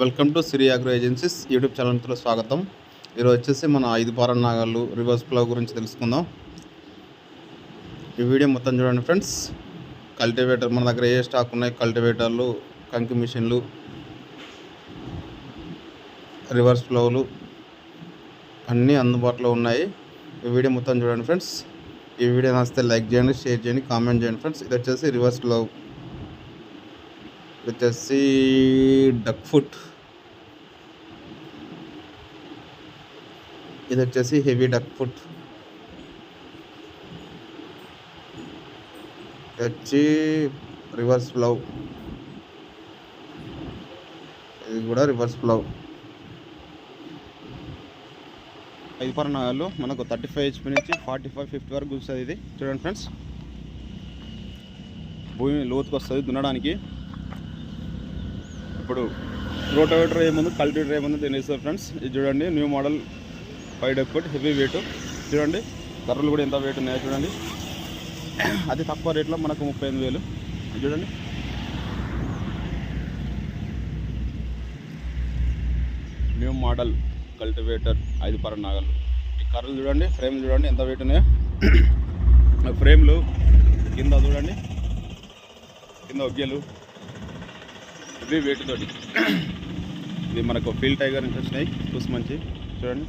Welcome to Siri agro agencies YouTube ఛానల్తో స్వాగతం. ఈరోజు వచ్చేసి మన ఐదు పారం నాగాలు రివర్స్ ప్లవ్ గురించి తెలుసుకుందాం. ఈ వీడియో మొత్తం చూడండి ఫ్రెండ్స్. కల్టివేటర్ మన దగ్గర ఏ స్టాక్ ఉన్నాయి? కల్టివేటర్లు కంకి మిషన్లు రివర్స్ ఫ్లవ్లు అన్నీ అందుబాటులో ఉన్నాయి. ఈ వీడియో మొత్తం చూడండి ఫ్రెండ్స్. ఈ వీడియో నచ్చితే లైక్ చేయండి షేర్ చేయండి కామెంట్ చేయండి ఫ్రెండ్స్. ఇది వచ్చేసి రివర్స్ ఫ్లవ్ వచ్చేసి డక్ ఫుట్ ఇది వచ్చేసి హెవీ డక్ ఫుట్ ఇది వచ్చి రివర్స్ ఫ్లవ్ ఇది కూడా రివర్స్ ఫ్లవ్ ఐదు పర్ణాలు మనకు థర్టీ ఫైవ్ హెచ్పి నుంచి ఫార్టీ ఫైవ్ ఫిఫ్టీ వరకు కూర్చుంది ఇది. చూడండి ఫ్రెండ్స్ భూమి లోతుకు వస్తుంది దున్నడానికి. ఇప్పుడు రోటోవేటర్ ఏముంది కల్టివేటర్ ఏముంది దీని ఇస్తారు ఫ్రెండ్స్. ఇది చూడండి new model five deck heavy weight. చూడండి కర్రలు కూడా ఎంత వెయిట్ ఉన్నాయో చూడండి. అది తక్కువ రేట్లో మనకు ముప్పై ఎనిమిది వేలు. చూడండి. న్యూ మోడల్ కల్టివేటర్ ఐదు పర నాగలు ఈ కర్రలు చూడండి ఫ్రేమ్ చూడండి ఎంత వెయిట్ ఉన్నాయో. ఫ్రేమ్లు కింద చూడండి. కింద ఒగ్గెలు. ఇవి వెయిట్ ఇది మనకు ఫీల్డ్ టైగర్ నుంచి వచ్చినాయి చూసి మంచి. చూడండి.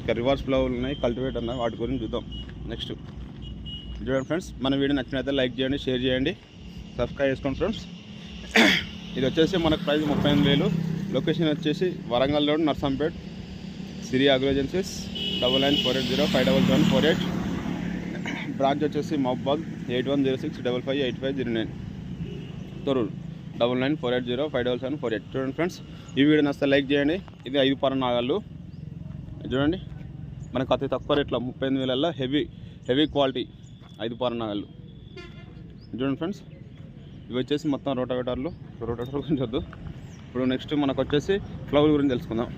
ఇంకా రివర్స్ ఫ్లవర్లు ఉన్నాయి కల్టివేట్ ఉన్నాయి వాటి గురించి చూద్దాం. నెక్స్ట్ చూడండి ఫ్రెండ్స్ మన వీడియో నచ్చినైతే లైక్ చేయండి షేర్ చేయండి. సబ్స్క్రైబ్ చేసుకోండి ఫ్రెండ్స్ ఇది వచ్చేసి మనకు ప్రైస్ ముప్పై ఎనిమిది వేలు. లొకేషన్ వచ్చేసి Warangal road Narsampet. Siri agro agencies double nine four eight zero five double seven four eight branch వచ్చేసి Mahabad eight one zero six double five eight five zero nine Thorrur double nine four eight zero five double seven four eight. చూడండి friends ఈ video నచ్చితే like చేయండి. ఇది ఐదు పర నాగాళ్ళు. చూడండి మనకు అతి తక్కువ రేట్లో ముప్పై ఎనిమిది వేలల్లో హెవీ హెవీ క్వాలిటీ ఐదు పర నాగాళ్ళు. చూడండి ఫ్రెండ్స్ ఇవి వచ్చేసి మొత్తం రోటావేటర్లు. రోటావేటర్ గురించి వద్దు. ఇప్పుడు నెక్స్ట్ మనకు వచ్చేసి ఫ్లవర్ గురించి తెలుసుకుందాం.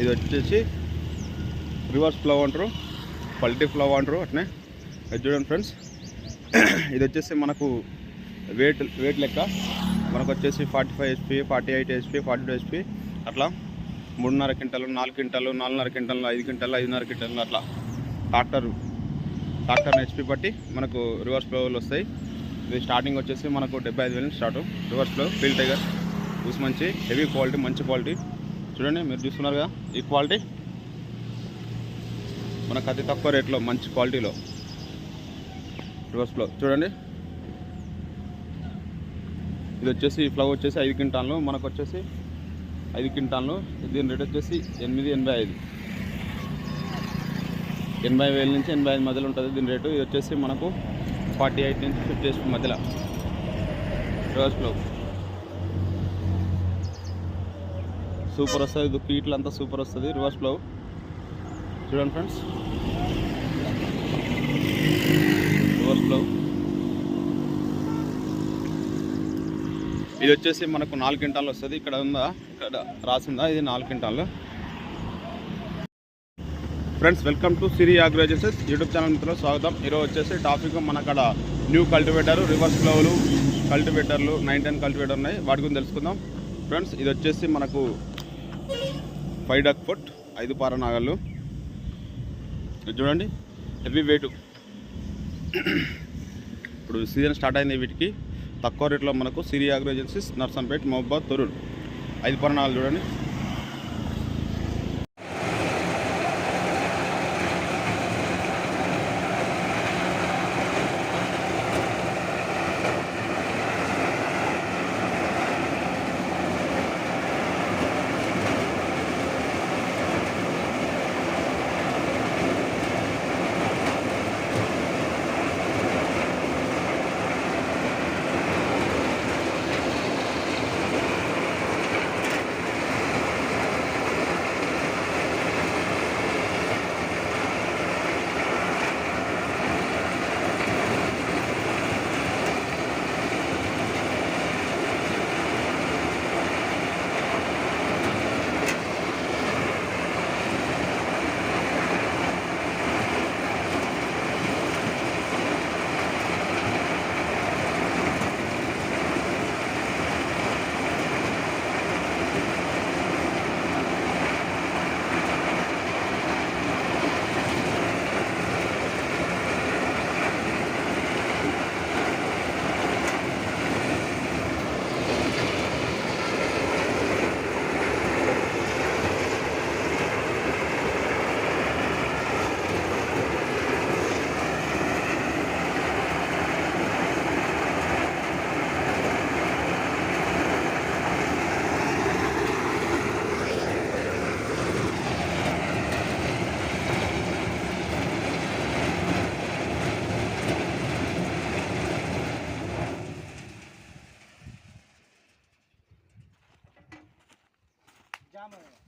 ఇది వచ్చేసి రివర్స్ ఫ్లవ్ అంటారు పల్టీ ఫ్లవ్ అంటారు అట్నే. అది చూడండి ఫ్రెండ్స్. ఇది వచ్చేసి మనకు వెయిట్ వెయిట్ లెక్క. మనకు వచ్చేసి forty five HP forty eight HP forty two HP అట్లా. మూడున్నర క్వింటాలు నాలుగు క్వింటాలు నాలుగున్నర క్వింటలు ఐదు క్వింటలు ఐదున్నర క్వింటలు అట్లా. ట్రాక్టర్ ట్రాక్టర్ హెచ్పి బట్టి మనకు రివర్స్ ఫ్లోలు వస్తాయి. ఇది స్టార్టింగ్ వచ్చేసి మనకు డెబ్బై ఐదు వేలు start reverse flow feel tiger చూసి మంచి హెవీ క్వాలిటీ మంచి క్వాలిటీ చూడండి మీరు చూస్తున్నారు కదా ఈ క్వాలిటీ మనకు అతి తక్కువ రేట్లో మంచి క్వాలిటీలో రివర్స్ ఫ్లో చూడండి. ఇది వచ్చేసి ఈ ఫ్లవ్ వచ్చేసి ఐదు క్వింటాన్లు మనకు వచ్చేసి ఐదు క్వింటాన్లు దీని రేట్ వచ్చేసి ఎనిమిది ఎనభై ఐదు. ఎనభై వేల నుంచి ఎనభై ఐదు మధ్యలో ఉంటుంది దీని రేటు. ఇది వచ్చేసి మనకు ఫార్టీ ఎయిట్ నుంచి ఫిఫ్టీ మధ్యలో. Reverse flow. సూపర్ వస్తుంది. ఇది కీట్లు అంతా సూపర్ వస్తుంది. Reverse flow. చూడండి ఫ్రెండ్స్. ఫ్లో ఇది వచ్చేసి మనకు నాలుగు క్వింటాలు వస్తుంది. ఇక్కడ ఉందా? ఇక్కడ రాసిందా? ఇది నాలుగు quintal. Friends welcome to Siri agro agencies YouTube channel మిత్రులు స్వాగతం. ఈరోజు వచ్చేసి టాపిక్ మన అక్కడ న్యూ కల్టివేటర్ రివర్స్ ఫ్లోలు కల్టివేటర్లు నైన్ టెన్ కల్టివేటర్ ఉన్నాయి. వాటి గురించి తెలుసుకుందాం. ఫ్రెండ్స్ ఇది వచ్చేసి మనకు ఫైవ్ డక్ ఫుట్ ఐదు పార నాగళ్ళు. చూడండి హెవీ వెయిట్. ఇప్పుడు సీజన్ స్టార్ట్ అయింది వీటికి. తక్కువ రేట్లో మనకు సిరి అగ్రో ఏజెన్సీస్ నర్సంపేట్ మహబాద్ తొరూరు ఐదు పరణాలు చూడండి. 나무